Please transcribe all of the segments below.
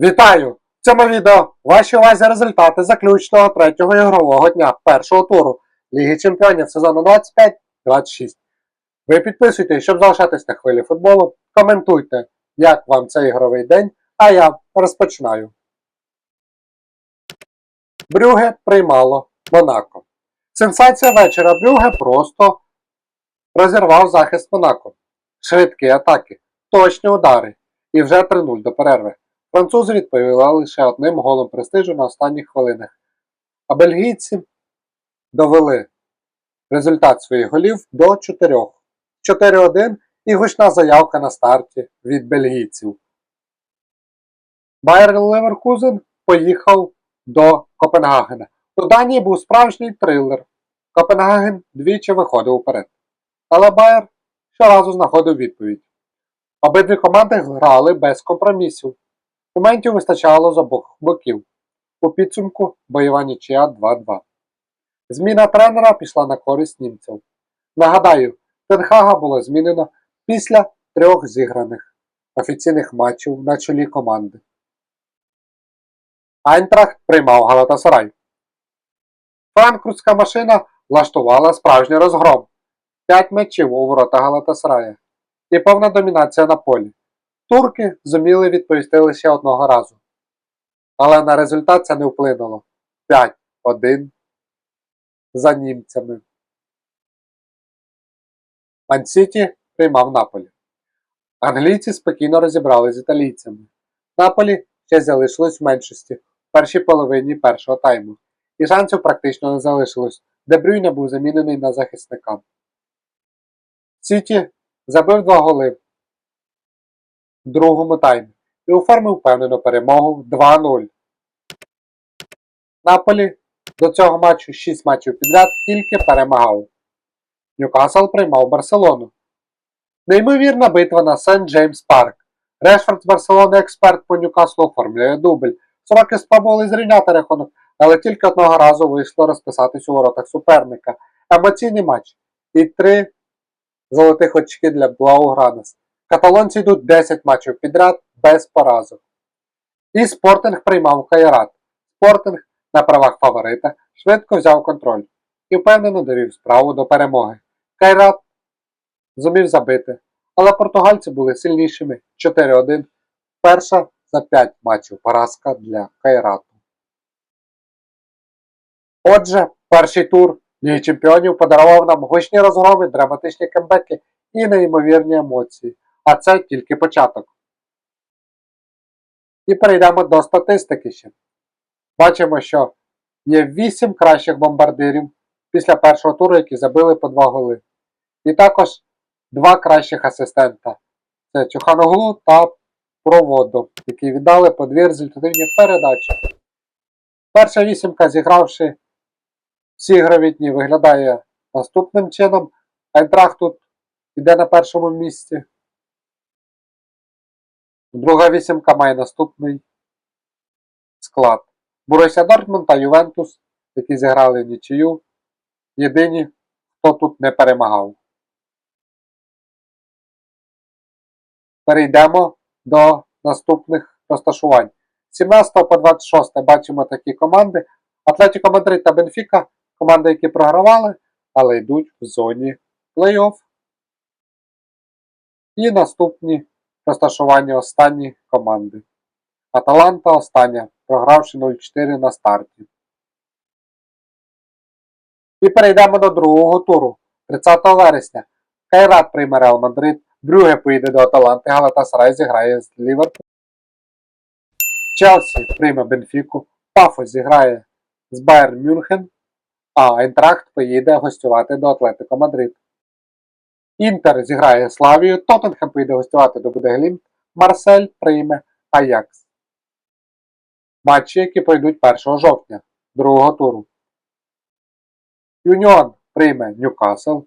Вітаю! В цьому відео в вашій увазі результати заключного третього ігрового дня першого туру Ліги Чемпіонів сезону 25-26. Ви підписуйтесь, щоб залишатись на хвилі футболу, коментуйте, як вам цей ігровий день, а я розпочинаю. Брюге приймало Монако. Сенсація вечора Брюге просто розірвав захист Монако. Швидкі атаки, точні удари і вже 3-0 до перерви. Французи відповіли лише одним голом престижу на останніх хвилинах, а бельгійці довели результат своїх голів до 4. 4-1 і гучна заявка на старті від бельгійців. Байер Леверкузен поїхав до Копенгагена. У Данії був справжній трилер. Копенгаген двічі виходив уперед. Але Байер щоразу знаходив відповідь. Обидві команди грали без компромісів. Моментів вистачало з обох боків. У підсумку бойова нічия 2-2. Зміна тренера пішла на користь німців. Нагадаю, Тенхага було змінено після трьох зіграних офіційних матчів на чолі команди. Айнтрахт приймав Галатасарай. Франкфуртська машина влаштувала справжній розгром. П'ять м'ячів у ворота Галатасарая і повна домінація на полі. Турки зуміли відповісти лише одного разу. Але на результат це не вплинуло. 5-1 за німцями. Мансіті приймав Наполі. Англійці спокійно розібрали з італійцями. Наполі ще залишилось в меншості в першій половині першого тайму, і шансів практично не залишилось, де Брюйня був замінений на захисника. Сіті забив два голи другому таймі і оформив впевнену перемогу 2-0. Наполі до цього матчу 6 матчів підряд тільки перемагав. Ньюкасл приймав Барселону. Неймовірна битва на Сент Джеймс Парк. Решфорд з Барселони експерт по Ньюкаслу оформлює дубль. Сороки спробували зрівняти рахунок, але тільки одного разу вийшло розписатись у воротах суперника. Емоційний матч. І три золотих очки для Блаугранес. Каталонці йдуть 10 матчів підряд без поразок. І Спортинг приймав Кайрат. Спортинг на правах фаворита швидко взяв контроль і впевнено довів справу до перемоги. Кайрат зумів забити, але португальці були сильнішими 4-1. Перша за 5 матчів поразка для Кайрату. Отже, перший тур Ліги Чемпіонів подарував нам гучні розгроми, драматичні камбеки і неймовірні емоції. А це тільки початок. І перейдемо до статистики ще. Бачимо, що є 8 кращих бомбардирів після першого туру, які забили по 2 голи. І також два кращих асистента. Це Чуханоглу та Проводо, які віддали по дві результативні передачі. Перша вісімка, зігравши всі ігрові дні, виглядає наступним чином. Айнтрах тут йде на першому місці. Друга вісімка має наступний склад. Боруся Дортмунд та Ювентус, які зіграли в нічию. Єдині, хто тут не перемагав. Перейдемо до наступних розташувань. З 17 по 26 бачимо такі команди. Атлетіко Мадрид та Бенфіка команди, які програвали, але йдуть в зоні плей-офф. І наступні розташування останні команди. Аталанта остання, програвши 0-4 на старті. І перейдемо до другого туру. 30 вересня. Кайрат прийме Реал Мадрид. Брюге поїде до Аталанти, Галатасарай зіграє з Ліверпулем. Челсі прийме Бенфіку. Пафос зіграє з Байер Мюнхен, а Айнтрахт поїде гостювати до Атлетико Мадрид. Інтер зіграє Славію, Тоттенхем поїде гостювати до Будеглімт, Марсель прийме Аякс. Матчі, які пройдуть 1 жовтня, другого туру. Юніон прийме Ньюкасл.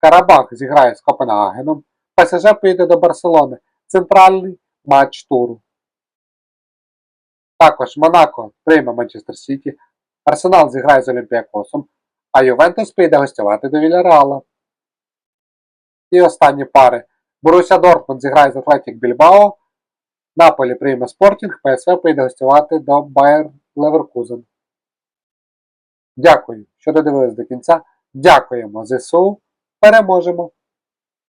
Карабах зіграє з Копенгагеном. ПСЖ поїде до Барселони. Центральний матч туру. Також Монако прийме Манчестер Сіті. Арсенал зіграє з Олімпіакосом, а Ювентус поїде гостювати до Вільяреала. І останні пари. Боруся Дортмунд зіграє з Атлетік Більбао. Наполі прийме спортінг, ПСВ поїде гостювати до Байер Леверкузен. Дякую, що додивились до кінця. Дякуємо ЗСУ. Переможемо!